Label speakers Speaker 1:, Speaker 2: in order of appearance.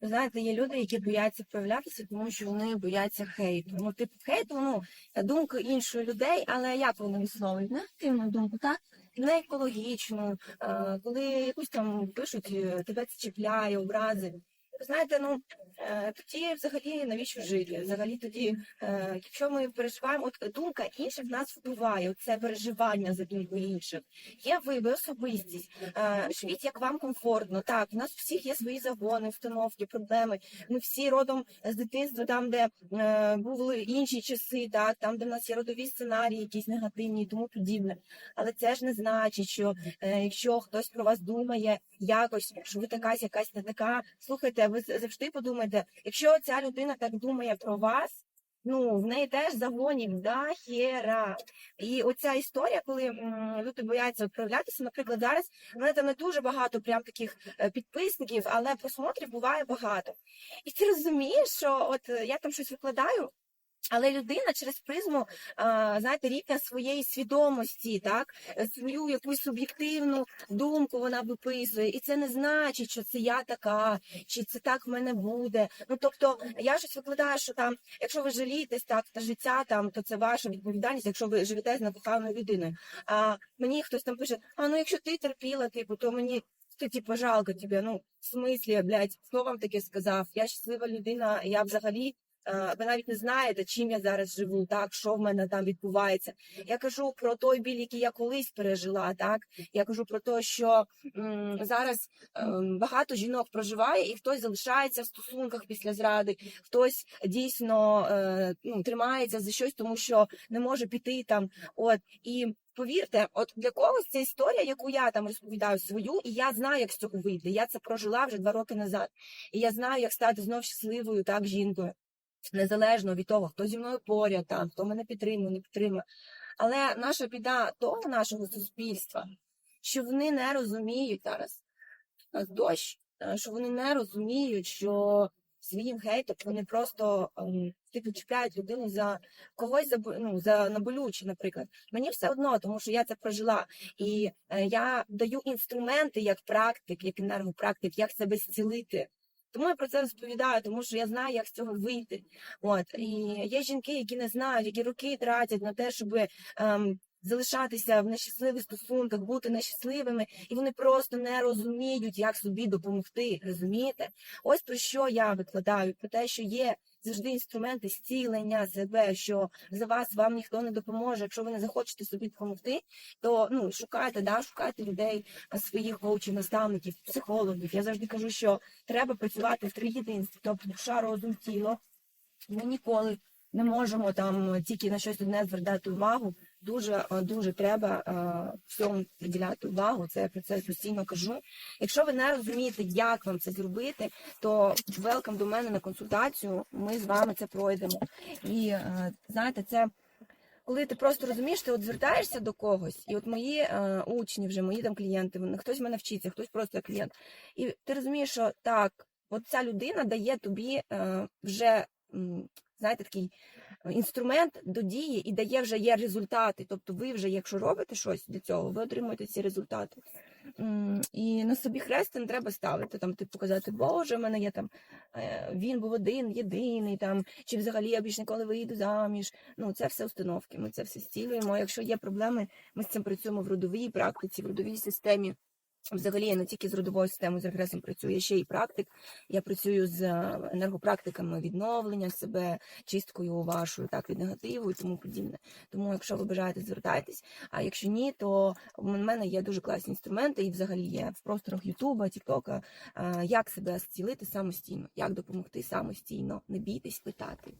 Speaker 1: Ви знаєте, є люди, які бояться проявлятися, тому що вони бояться хейту. Ну, типу, хейту, ну, думка інших людей, але як вони висловлюють? Негативну думку, так? Не екологічну, е, коли якусь там пишуть, е, тебе це чіпляє, образи. Знаєте, ну е, тоді взагалі навіщо жити? Взагалі тоді, е, якщо ми переживаємо, от думка інших нас впливає, це переживання за думку інших. Є ви, ви особистість, е, живіть як вам комфортно. Так, у нас всіх є свої загони, установки, проблеми. Ми всі родом з дитинства, там, де були інші часи, так, там, де в нас є родові сценарії, якісь негативні тому подібне. Але це ж не значить, що якщо хтось про вас думає якось, що ви така якась не така, слухайте, ви завжди подумайте, якщо ця людина так думає про вас. Ну, в неї теж загонів да хера. І оця історія, коли м, люди бояться от проявлятися, наприклад, зараз в мене там не дуже багато прям таких е, підписників, але просмотрів буває багато. І ти розумієш, що от е, я там щось викладаю. Але людина через призму, знаєте, рівня своєї свідомості, так е, свою якусь суб'єктивну думку вона виписує, і це не значить, що це я така, чи це так в мене буде. Ну тобто, я щось викладаю, що там, якщо ви жалієтесь так на життя, там то це ваша відповідальність, якщо ви живете з некоханою людиною. А мені хтось там пише: а ну якщо ти терпіла, типу, то мені. Ти типу, жалко тебе, ну в смислі, блядь, хто вам таке сказав? Я щаслива людина, я взагалі Ви навіть не знаєте, чим я зараз живу, так що в мене там відбувається. Я кажу про той біль, який я колись пережила. Так я кажу про те, що м, зараз ем, багато жінок проживає, і хтось залишається в стосунках після зради, хтось дійсно е, ну, тримається за щось, тому що не може піти там. От і повірте, от для когось це історія, яку я там розповідаю свою, і я знаю, як з цього вийти. Я це прожила вже два роки назад, і я знаю, як стати знов щасливою так жінкою незалежно від того, хто зі мною поряд, там, хто мене підтримує, не підтримує. Але наша біда того нашого суспільства, що вони не розуміють зараз у нас дощ, е, що вони не розуміють, що своїм хейтом вони просто ем, типу чіпляють людину за когось за ну, за наболюче, наприклад. Мені все одно, тому що я це прожила. І е, я даю інструменти як практик, як енергопрактик, як себе зцілити. Тому я про це розповідаю, тому що я знаю, як з цього вийти. От і є жінки, які не знають, які роки тратять на те, щоб ем, залишатися в нещасливих стосунках, бути нещасливими, і вони просто не розуміють, як собі допомогти. Розумієте? Ось про що я викладаю: про те, що є завжди інструменти зцілення себе, що за вас вам ніхто не допоможе. Якщо ви не захочете собі допомогти, то ну шукайте, да, шукайте людей, своїх коучів, наставників, психологів. Я завжди кажу, що треба працювати в триєдинстві, тобто душа, розум, тіло. Ми ніколи не можемо там тільки на щось одне звертати увагу. Дуже е, дуже треба е, всьому приділяти увагу. Це я про це постійно кажу. Якщо ви не розумієте, як вам це зробити, то велкам до мене на консультацію. Ми з вами це пройдемо. І е, знаєте, це коли ти просто розумієш, ти от звертаєшся до когось, і от мої е, учні, вже мої там клієнти, вони хтось в мене вчиться, хтось просто клієнт. І ти розумієш, що так, от ця людина дає тобі е, вже. Знаєте, такий інструмент до дії і дає вже є результати. Тобто, ви вже, якщо робите щось для цього, ви отримуєте ці результати. І на собі хрест не треба ставити, там, типу, казати, Боже, в мене є там, е, він був один, єдиний, там, чи взагалі я більш ніколи вийду заміж. Ну, це все установки, ми це все стілюємо. Якщо є проблеми, ми з цим працюємо в родовій практиці, в родовій системі. Взагалі я не тільки з родовою системою з регресом працюю, я ще й практик. Я працюю з е, енергопрактиками відновлення себе, чисткою вашою, так від негативу і тому подібне. Тому, якщо ви бажаєте, звертайтесь. А якщо ні, то в мене є дуже класні інструменти, і взагалі є в просторах Ютуба, Тіктока, як себе зцілити самостійно, як допомогти самостійно, не бійтесь питати.